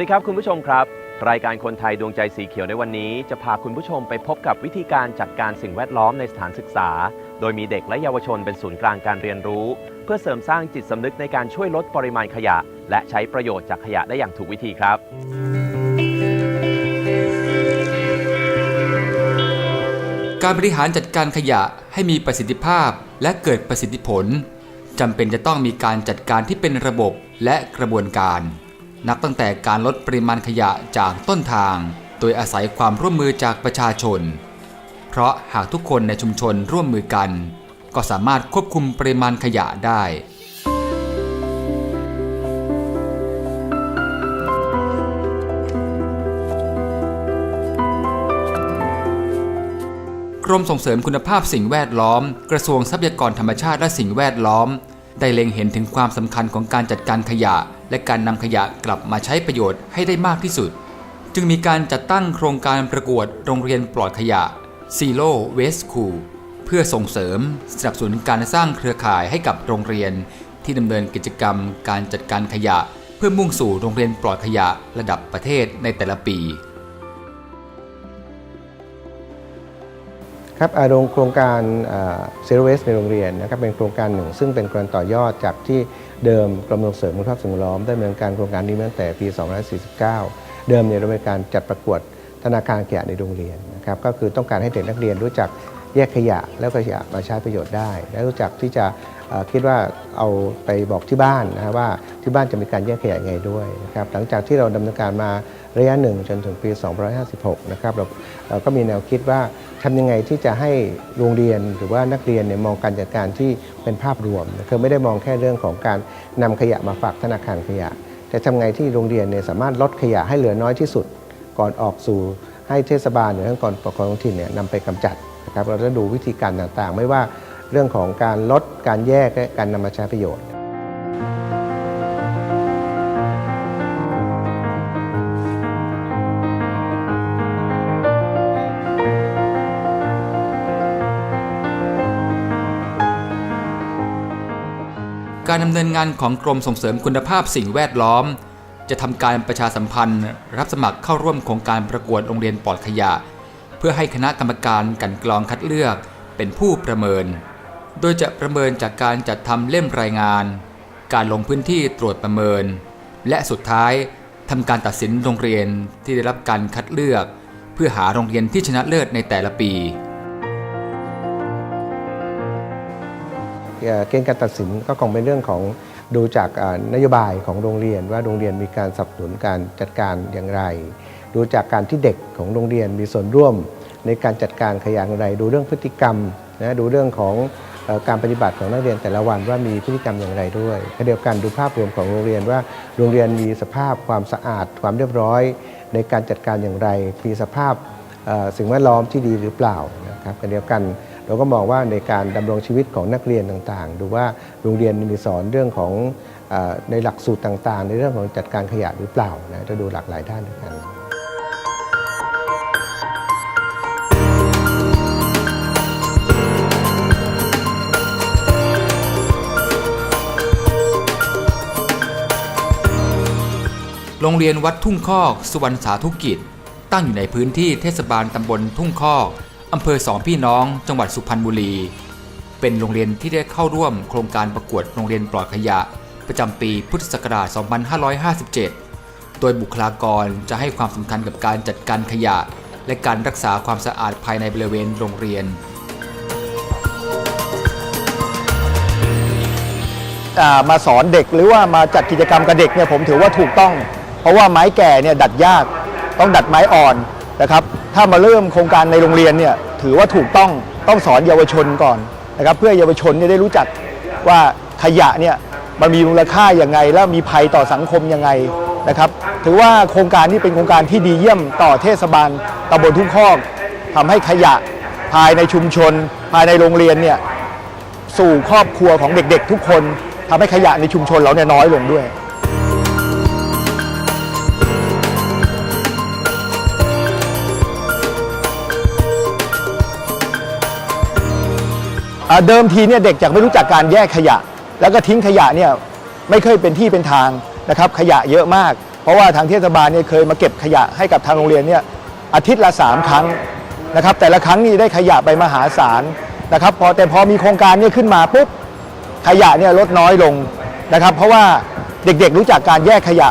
สวัสดีครับคุณผู้ชมครับ รายการคนไทยดวงใจสีเขียวในวันนี้ จะพาคุณผู้ชมไปพบกับวิธีการจัดการสิ่งแวดล้อมในสถานศึกษา โดยมีเด็กและเยาวชนเป็นศูนย์กลางการเรียนรู้ เพื่อเสริมสร้างจิตสำนึกในการช่วยลดปริมาณขยะ และใช้ประโยชน์จากขยะได้อย่างถูกวิธีครับการบริหารจัดการขยะให้มีประสิทธิภาพและเกิดประสิทธิผลจำเป็นจะต้องมีการจัดการที่เป็นระบบและกระบวนการ นับตั้งแต่การลดปริมาณขยะจากต้นทาง โดยอาศัยความร่วมมือจากประชาชน เพราะหากทุกคนในชุมชนร่วมมือกัน ก็สามารถควบคุมปริมาณขยะได้กรมส่งเสริมคุณภาพสิ่งแวดล้อม กระทรวงทรัพยากรธรรมชาติและสิ่งแวดล้อม ได้เล็งเห็นถึงความสำคัญของการจัดการขยะ และการนำขยะกลับมาใช้ประโยชน์ให้ได้มากที่สุด จึงมีการจัดตั้งโครงการประกวดโรงเรียนปลอดขยะ Zero Waste School เพื่อส่งเสริมสนับสนุนการสร้างเครือข่ายให้กับโรงเรียน ที่ดำเนินกิจกรรมการจัดการขยะ เพื่อมุ่งสู่โรงเรียนปลอดขยะระดับประเทศในแต่ละปี ครับโรงโครงการเซโรเวสในโรงเรียนนะครับเป็นโครงการหนึ่ง ซึ่งเป็นการต่อยอดจากที่เดิมกรมส่งเสริมคุณภาพสิ่งแวดล้อมได้ดำเนินการโครงการนี้มาตั้งแต่ปี 2549 เดิมเนี่ยเราเป็นการจัดประกวดธนาคารขยะในโรงเรียนนะครับก็คือต้องการให้เด็กนักเรียนรู้จักแยกขยะแล้วขยะมาใช้ประโยชน์ได้ และรู้จักที่จะคิดว่าเอาไปบอกที่บ้านนะว่าที่บ้านจะมีการแยกขยะยังไงด้วยนะครับหลังจากที่เราดำเนินการมาระยะหนึ่งจนถึงปี 2556 นะครับเราก็มีแนวคิดว่า ทำยังไงที่จะให้โรงเรียนหรือว่านักเรียนเนี่ยมองการจัดการที่เป็นภาพรวมคือไม่ได้มองแค่เรื่องของการนำขยะมาฝากธนาคารขยะ แต่ทำไงที่โรงเรียนเนี่ยสามารถลดขยะให้เหลือน้อยที่สุด ก่อนออกสู่ให้เทศบาลหรือองค์กรปกครองท้องถิ่นเนี่ยนำไปกำจัดนะครับเราจะดูวิธีการต่างๆ ไม่ว่าเรื่องของการลดการแยกและการนำมาใช้ประโยชน์ การดำเนินงานของกรมส่งเสริมคุณภาพสิ่งแวดล้อม จะทำการประชาสัมพันธ์ รับสมัครเข้าร่วมโครงการประกวดโรงเรียนปลอดขยะ เพื่อให้คณะกรรมการกันกรองคัดเลือกเป็นผู้ประเมิน โดยจะประเมินจากการจัดทำเล่มรายงาน การลงพื้นที่ตรวจประเมิน และสุดท้ายทำการตัดสินโรงเรียนที่ได้รับการคัดเลือก เพื่อหาโรงเรียนที่ชนะเลิศในแต่ละปี เกณฑ์การตัดสินก็คงเป็นเรื่องของดูจากนโยบายของโรงเรียนว่าโรงเรียนมีการสนับสนุนการจัดการอย่างไร ดูจากการที่เด็กของโรงเรียนมีส่วนร่วม ในการจัดการขยะอย่างไร ดูเรื่องพฤติกรรมนะดูเรื่องของการปฏิบัติของนักเรียนแต่ละวันว่ามีพฤติกรรมอย่างไรด้วยขณะเดียวกันดูภาพรวมของโรงเรียนว่าโรงเรียนมีสภาพความสะอาดความเรียบร้อย ในการจัดการอย่างไร มีสภาพสิ่งแวดล้อมที่ดีหรือเปล่านะครับขณะเดียวกัน เราก็มองว่าในการดำรงชีวิตของนักเรียนต่างๆ ดูว่าโรงเรียนมีสอนเรื่องของอในหลักสูตรต่างๆ ในเรื่องของจัดการขยะหรือเปล่านะจะดูหลากหลายด้านด้วยกันโรงเรียนวัดทุ่งคอก สุวรรณสาธุกิจ ตั้งอยู่ในพื้นที่เทศบาลตำบลทุ่งคอก อำเภอสองพี่น้อง จังหวัดสุพรรณบุรี เป็นโรงเรียนที่ได้เข้าร่วมโครงการประกวดโรงเรียนปลอดขยะ ประจำปีพุทธศักราช 2557 โดยบุคลากรจะให้ความสำคัญกับการจัดการขยะ และการรักษาความสะอาดภายในบริเวณโรงเรียนมาสอนเด็กหรือว่ามาจัดกิจกรรมกับเด็กเนี่ยผมถือว่าถูกต้อง เพราะว่าไม้แก่เนี่ยดัดยากต้องดัดไม้อ่อนนะครับ ถ้ามาเริ่มโครงการในโรงเรียนเนี่ยถือว่าถูกต้องต้องสอนเยาวชนก่อนนะครับเพื่อเยาวชนเนี่ยได้รู้จักว่าขยะเนี่ยมันมีมูลค่าอย่างไง แล้วมีภัยต่อสังคมยังไงนะครับ ถือว่าโครงการนี้เป็นโครงการที่ดีเยี่ยมต่อเทศบาลตำบลทุ่งคอกทำให้ขยะภายในชุมชน ภายในโรงเรียนเนี่ยสู่ครอบครัวของเด็กๆ ทุกคนทำให้ขยะในชุมชนเราเนี่ยน้อยลงด้วย อ่าเดิมทีเนี่ยเด็กจะไม่รู้จักการแยกขยะ แล้วก็ทิ้งขยะเนี่ยไม่เคยเป็นที่เป็นทางนะครับขยะเยอะมาก เพราะว่าทางเทศบาลเนี่ยเคยมาเก็บขยะให้กับทางโรงเรียนเนี่ยอาทิตย์ละ 3 ครั้งนะครับแต่ละครั้งนี่ได้ขยะไปมหาศาลนะครับพอแต่พอมีโครงการเนี้ขึ้นมาปุ๊บขยะเนี่ยลดน้อยลงนะครับเพราะว่าเด็กๆรู้จักการแยกขยะ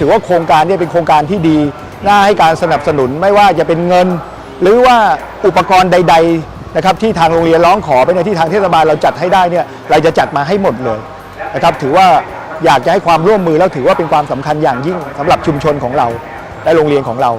ถือว่าโครงการนี้เป็นโครงการที่ดี น่าให้การสนับสนุนไม่ว่าจะเป็นเงิน หรือว่าอุปกรณ์ใด ๆนะครับ ที่ทางโรงเรียนร้องขอไปในที่ทางเทศบาลเราจัดให้ได้เนี่ยเราจะจัดมาให้หมดเลยนะครับ ถือว่าอยากจะให้ความร่วมมือแล้วถือว่าเป็นความสำคัญอย่างยิ่งสำหรับชุมชนของเราและโรงเรียนของเรา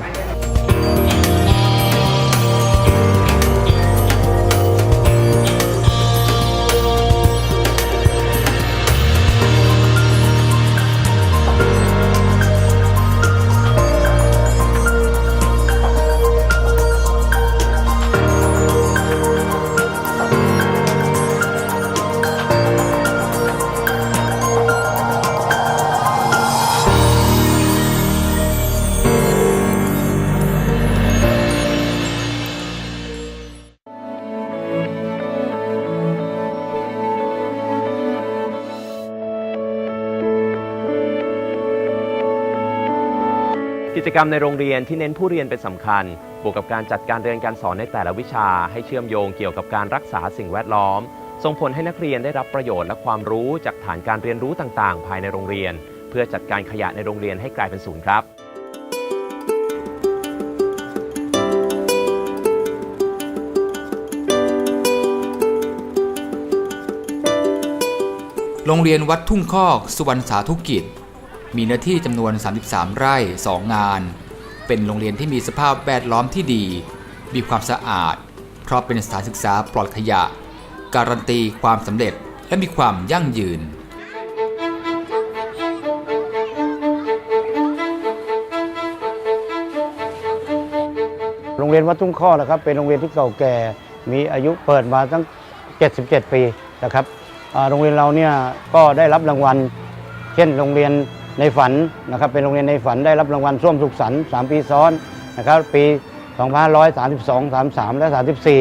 กิจกรรมในโรงเรียนที่เน้นผู้เรียนเป็นสำคัญ บวกกับการจัดการเรียนการสอนในแต่ละวิชา ให้เชื่อมโยงเกี่ยวกับการรักษาสิ่งแวดล้อม ส่งผลให้นักเรียนได้รับประโยชน์และความรู้จากฐานการเรียนรู้ต่างๆ ภายในโรงเรียน เพื่อจัดการขยะในโรงเรียนให้กลายเป็นศูนย์ครับโรงเรียนวัดทุ่งคอก สุวรรณสาธุกิจ มีเนื้อที่จำนวน 33 ไร่ 2 งาน เป็นโรงเรียนที่มีสภาพแวดล้อมที่ดี มีความสะอาด เพราะเป็นสถานศึกษาปลอดขยะ การันตีความสำเร็จและมีความยั่งยืนโรงเรียนวัดทุ่งข้อนะครับเป็นโรงเรียนที่เก่าแก่มีอายุเปิดมาตั้ง 77 ปีนะครับโรงเรียนเราเนี่ยก็ได้รับรางวัล เช่นโรงเรียน ในฝันนะครับเป็นโรงเรียนในฝันได้รับรางวัลส้วมสุขสันต์3ปีซ้อนนะครับปี2532 33 และ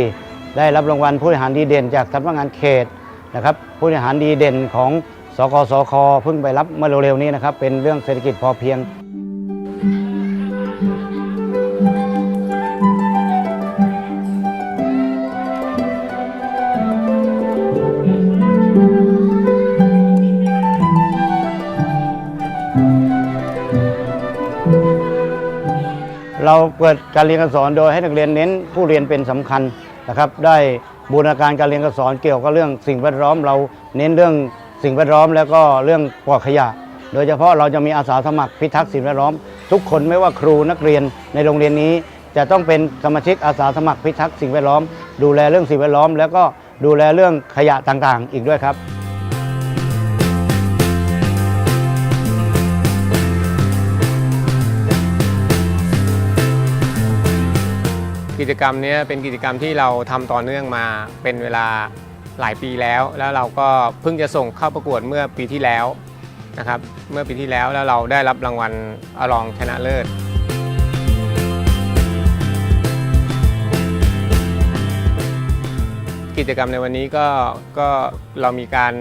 34 ได้รับรางวัลผู้บริหารดีเด่น จากสำนักงานเขตนะครับผู้บริหารดีเด่นของสกสคเพิ่งไปรับเมื่อเร็วๆนี้นะครับเป็นเรื่องเศรษฐกิจพอเพียง เราเปิดการเรียนการสอนโดยให้นักเรียนเน้นผู้เรียนเป็นสำคัญนะครับ ได้บูรณาการการเรียนการสอนเกี่ยวกับเรื่องสิ่งแวดล้อม เราเน้นเรื่องสิ่งแวดล้อม แล้วก็เรื่องปลอดขยะ โดยเฉพาะเราจะมีอาสาสมัครพิทักษ์สิ่งแวดล้อม ทุกคนไม่ว่าครูนักเรียนในโรงเรียนนี้ จะต้องเป็นสมาชิกอาสาสมัครพิทักษ์สิ่งแวดล้อม ดูแลเรื่องสิ่งแวดล้อม แล้วก็ดูแลเรื่องขยะต่างๆ อีกด้วยครับ กิจกรรมนี้เป็นกิจกรรมที่เราทำต่อเนื่องมาเป็นเวลาหลายปีแล้ว แล้วเราก็เพิ่งจะส่งเข้าประกวดเมื่อปีที่แล้วนะครับเมื่อปีที่แล้วแล้วเราได้รับรางวัลอรองชนะเลิศกิจกรรมในวันนี้ก็ก็เรามีการ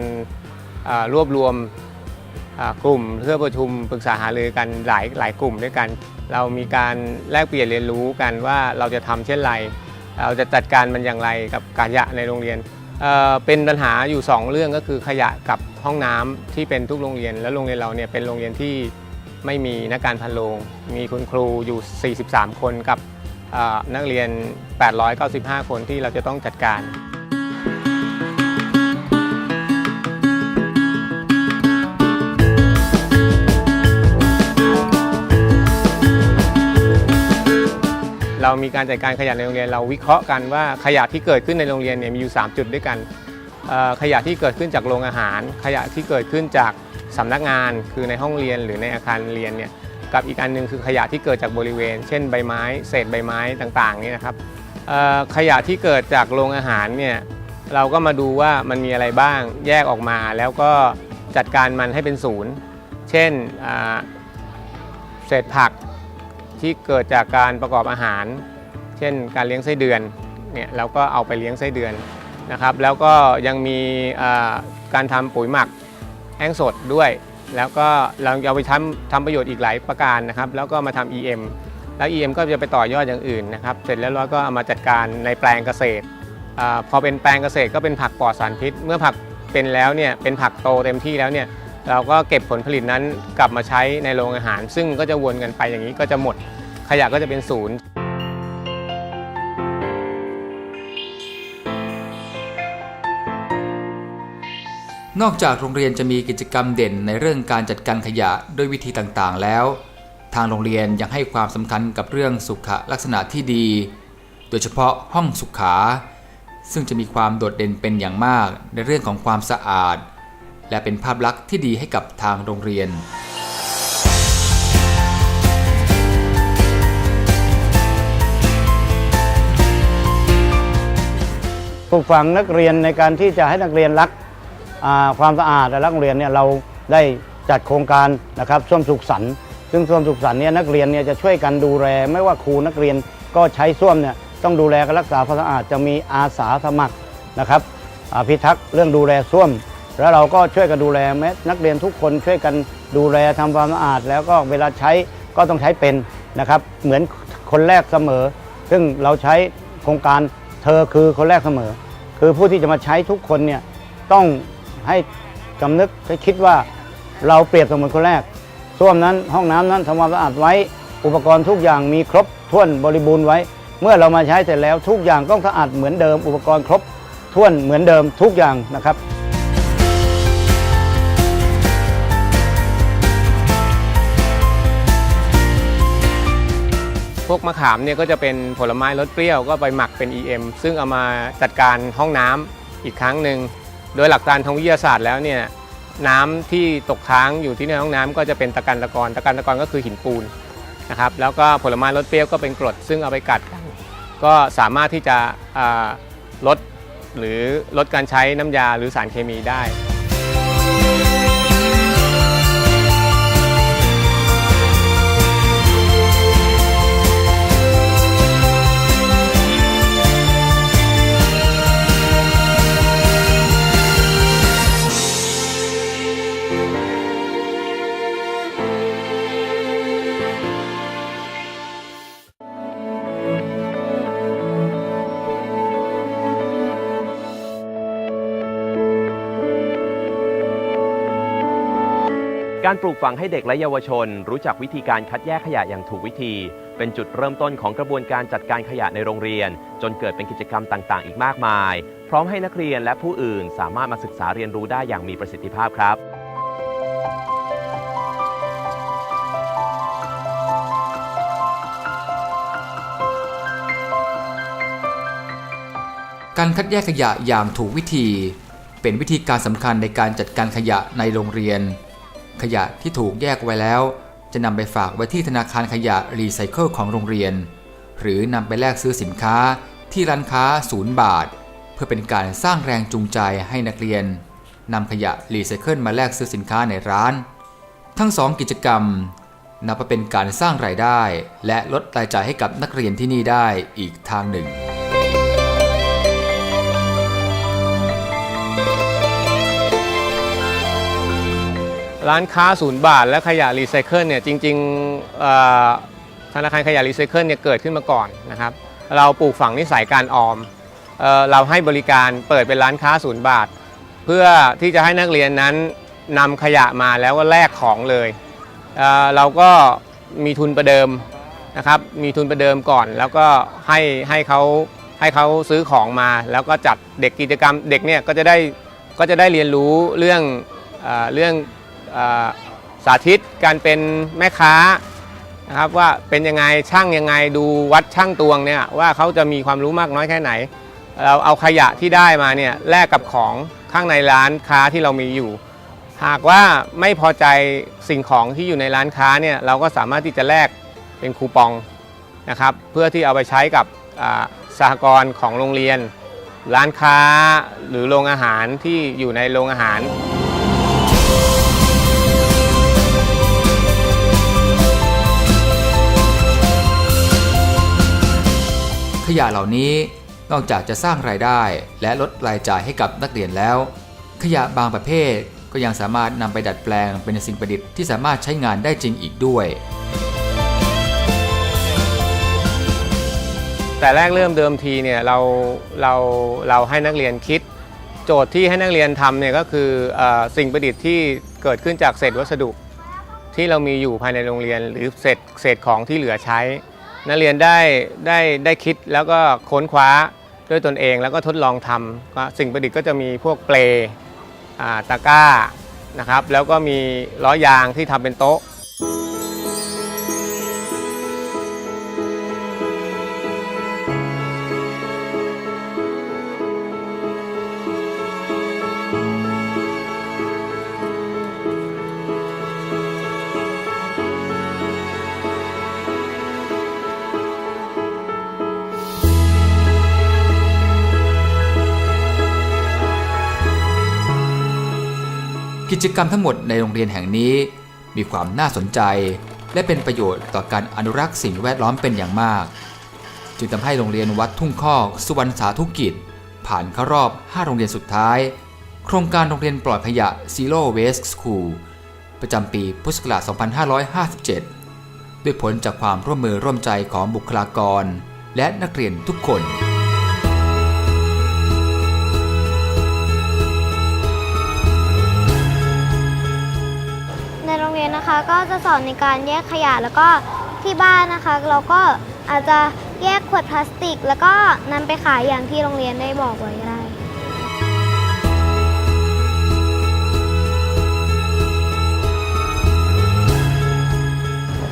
รวบรวมกลุ่มเพื่อประชุมปรึกษาหารือกันหลายหลายกลุ่มด้วยกัน เรามีการแลกเปลี่ยนเรียนรู้กันว่าเราจะทำเช่นไร เราจะจัดการมันอย่างไรกับขยะในโรงเรียนเเป็นปัญหาอยู่ 2 เรื่องก็คือขยะกับห้องน้ำที่เป็นทุกโรงเรียน และโรงเรียนเราเนี่ยเป็นโรงเรียนที่ไม่มีนักการพันโรงมีคุณครูอยู่ 43 คนกับนักเรียน 895 คนที่เราจะต้องจัดการ เรามีการจัดการขยะในโรงเรียน เราวิเคราะห์กันว่าขยะที่เกิดขึ้นในโรงเรียนเนี่ยมีอยู่ 3 จุดด้วยกัน ขยะที่เกิดขึ้นจากโรงอาหาร ขยะที่เกิดขึ้นจากสำนักงาน คือในห้องเรียนหรือในอาคารเรียนเนี่ยกับอีกอันหนึงคือขยะที่เกิดจากบริเวณ เช่นใบไม้ เศษใบไม้ต่างๆนี่นะครับขยะที่เกิดจากโรงอาหารเนี่ยเราก็มาดูว่ามันมีอะไรบ้างแยกออกมาแล้วก็จัดการมันให้เป็นศูนย์ เช่นเศษผัก ที่เกิดจากการประกอบอาหาร เช่น การเลี้ยงไส้เดือนเนี่ยเราก็เอาไปเลี้ยงไส้เดือนนะครับ แล้วก็ยังมีการทำปุ๋ยหมักแห้งสดด้วย แล้วก็เราเอาไปทำทำประโยชน์อีกหลายประการนะครับ แล้วก็มาทำ EM แล้ว EM ก็จะไปต่อยอดอย่างอื่นนะครับ เสร็จแล้วเราก็เอามาจัดการในแปลงเกษตรอาพอเป็นแปลงเกษตรก็เป็นผักปลอดสารพิษ เมื่อผักเป็นแล้วเนี่ยเป็นผักโตเต็มที่แล้วเนี่ย เราก็เก็บผลผลิตนั้นกลับมาใช้ในโรงอาหาร ซึ่งก็จะวนกันไปอย่างนี้ก็จะหมดขยะก็จะเป็นศูนย์นอกจากโรงเรียนจะมีกิจกรรมเด่นในเรื่องการจัดการขยะด้วยวิธีต่างๆแล้ว ทางโรงเรียนยังให้ความสำคัญกับเรื่องสุขลักษณะที่ดี โดยเฉพาะห้องสุขา ซึ่งจะมีความโดดเด่นเป็นอย่างมากในเรื่องของความสะอาด และเป็นภาพลักษณ์ที่ดีให้กับทางโรงเรียนปลูกฝังนักเรียนในการที่จะให้นักเรียนรักอ่าความสะอาดและรักโรงเรียนเนี่ยเราได้จัดโครงการนะครับส้วมสุขสันต์ซึ่งส้วมสุขสันต์เนี่ยนักเรียนเนี่ยจะช่วยกันดูแลไม่ว่าครูนักเรียนก็ใช้ส้วมเนี่ยต้องดูแลกันรักษาความสะอาดจะมีอาสาสมัครนะครับอ่าพิทักษ์เรื่องดูแลส้วม แล้วเราก็ช่วยกันดูแลแม้นักเรียนทุกคนช่วยกันดูแลทำความสะอาด แล้วก็เวลาใช้ก็ต้องใช้เป็นนะครับ เหมือนคนแรกเสมอ ซึ่งเราใช้โครงการเธอคือคนแรกเสมอ คือผู้ที่จะมาใช้ทุกคนเนี่ยต้องให้กำนึกให้คิดว่าเราเปรียบเสมือนคนแรกส้วมนั้นห้องน้ำนั้นทำความสะอาดไว้ อุปกรณ์ทุกอย่างมีครบถ้วนบริบูรณ์ไว้ เมื่อเรามาใช้เสร็จแล้วทุกอย่างต้องสะอาดเหมือนเดิม อุปกรณ์ครบถ้วนเหมือนเดิมทุกอย่างนะครับ พวกมะขามเนี่ยก็จะเป็นผลไม้รสเปรี้ยวก็ไปหมักเป็น EM ซึ่งเอามาจัดการห้องน้ำอีกครั้งหนึ่งโดยหลักการทางวิทยาศาสตร์แล้วเนี่ยน้ำที่ตกค้างอยู่ที่ในห้องน้ำก็จะเป็นตะกันตะกอนตะกันตะกอนก็คือหินปูนนะครับแล้วก็ผลไม้รสเปรี้ยวก็เป็นกรดซึ่งเอาไปกัดกันก็สามารถที่จะลดหรือลดการใช้น้ำยาหรือสารเคมีได้ การปลูกฝังให้เด็กและเยาวชน รู้จักวิธีการคัดแยกขยะอย่างถูกวิธี เป็นจุดเริ่มต้นของกระบวนการจัดการขยะในโรงเรียน จนเกิดเป็นกิจกรรมต่าง ๆ อีกมากมาย พร้อมให้นักเรียนและผู้อื่นสามารถมาศึกษาเรียนรู้ได้อย่างมีประสิทธิภาพครับการคัดแยกขยะอย่างถูกวิธี เป็นวิธีการสำคัญในการจัดการขยะในโรงเรียน ขยะที่ถูกแยกไว้แล้ว จะนำไปฝากไว้ที่ธนาคารขยะรีไซเคิลของโรงเรียน หรือนำไปแลกซื้อสินค้าที่ร้านค้าศูนย์บาท เพื่อเป็นการสร้างแรงจูงใจให้นักเรียนนำขยะรีไซเคิลมาแลกซื้อสินค้าในร้าน ทั้งสองกิจกรรมนับเป็นการสร้างรายได้ และลดรายจ่ายให้กับนักเรียนที่นี่ได้อีกทางหนึ่ง ร้านค้าศูนย์บาทและขยะรีไซเคิลเนี่ยจริงๆธนาคารขยะรีไซเคิลเนี่ยเกิดขึ้นมาก่อนนะครับ เราปลูกฝังนิสัยการออมเออเราให้บริการเปิดเป็นร้านค้าศูนย์บาท เพื่อที่จะให้นักเรียนนั้นนำขยะมาแล้วก็แลกของเลยเเราก็มีทุนประเดิมนะครับมีทุนประเดิมก่อน แล้วก็ให้ให้เขาให้เขาซื้อของมา แล้วก็จัดเด็กกิจกรรมเด็กเนี่ยก็จะได้ก็จะได้เรียนรู้เรื่องเออเรื่อง สาธิตการเป็นแม่ค้านะครับว่าเป็นยังไงช่างยังไงดูวัดช่างตวงเนี่ยว่าเขาจะมีความรู้มากน้อยแค่ไหน เราเอาขยะที่ได้มาเนี่ยแลกกับของข้างในร้านค้าที่เรามีอยู่ หากว่าไม่พอใจสิ่งของที่อยู่ในร้านค้าเนี่ยเราก็สามารถที่จะแลกเป็นคูปองนะครับเพื่อที่เอาไปใช้กับสหกรณ์ของโรงเรียน ร้านค้าหรือโรงอาหารที่อยู่ในโรงอาหาร ขยะเหล่านี้นอกจากจะสร้างรายได้และลดรายจ่ายให้กับนักเรียนแล้ว ขยะบางประเภทก็ยังสามารถนำไปดัดแปลงเป็นสิ่งประดิษฐ์ที่สามารถใช้งานได้จริงอีกด้วย แต่แรกเริ่มเดิมทีเนี่ยเราเราเราให้นักเรียนคิด โจทย์ที่ให้นักเรียนทำเนี่ยก็คืออสิ่งประดิษฐ์ที่เกิดขึ้นจากเศษวัสดุ ที่เรามีอยู่ภายในโรงเรียนหรือเศษเศษของที่เหลือใช้ นักเรียนได้ได้ได้คิดแล้วก็ค้นคว้าด้วยตนเองแล้วก็ทดลองทำสิ่งประดิษฐ์ก็จะมีพวกเปลตะก้านะครับแล้วก็มีล้อยางที่ทำเป็นโต๊ะ กิจกรรมทั้งหมดในโรงเรียนแห่งนี้ มีความน่าสนใจ และเป็นประโยชน์ต่อการอนุรักษ์สิ่งแวดล้อมเป็นอย่างมาก จึงทำให้โรงเรียนวัดทุ่งคอกสุวรรณสาธุกิจ ผ่านเข้ารอบ 5 โรงเรียนสุดท้าย โครงการโรงเรียนปลอดขยะ Zero Waste School ประจำปีพุทธศักราช 2557 ด้วยผลจากความร่วมมือร่วมใจของบุคลากร และนักเรียนทุกคนใน ก็จะสอนในการแยกขยะแล้วก็ที่บ้านนะคะ เราก็อาจจะแยกขวดพลาสติก แล้วก็นำไปขายอย่างที่โรงเรียนได้บอกไว้ก็ได้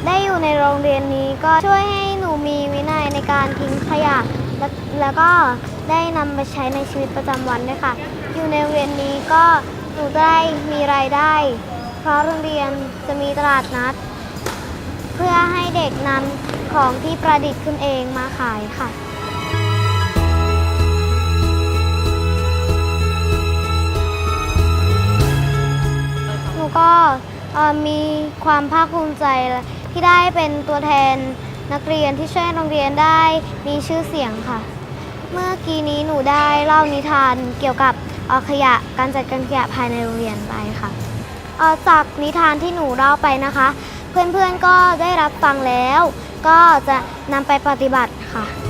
ได้อยู่ในโรงเรียนนี้ก็ช่วยให้หนูมีวินัยในการทิ้งขยะแลแล้วก็ได้นำไปใช้ในชีวิตประจำวันด้วยค่ะ อยู่ในโรงเรียนนี้ก็หนูได้มีรายได้ เพราะโรงเรียนจะมีตลาดนัด เพื่อให้เด็กนำของที่ประดิษฐ์ขึ้นเองมาขายค่ะ หนูก็มีความภาคภูมิใจที่ได้เป็นตัวแทนนักเรียนที่ช่วยโรงเรียนได้มีชื่อเสียงค่ะ เมื่อกี้นี้หนูได้เล่านิทานเกี่ยวกับขยะการจัดการขยะภายในโรงเรียนไปค่ะ จากนิทานที่หนูเล่าไปนะคะ เพื่อนๆก็ได้รับฟังแล้ว ก็จะนำไปปฏิบัติค่ะ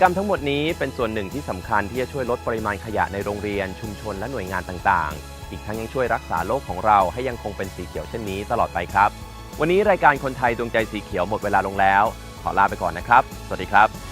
กรรมทั้งหมดนี้เป็นส่วนหนึ่งที่สำคัญที่จะช่วยลดปริมาณขยะในโรงเรียน ชุมชนและหน่วยงานต่างๆ อีกทั้งยังช่วยรักษาโลกของเราให้ยังคงเป็นสีเขียวเช่นนี้ตลอดไปครับ วันนี้รายการคนไทยดวงใจสีเขียวหมดเวลาลงแล้ว ขอลาไปก่อนนะครับ สวัสดีครับ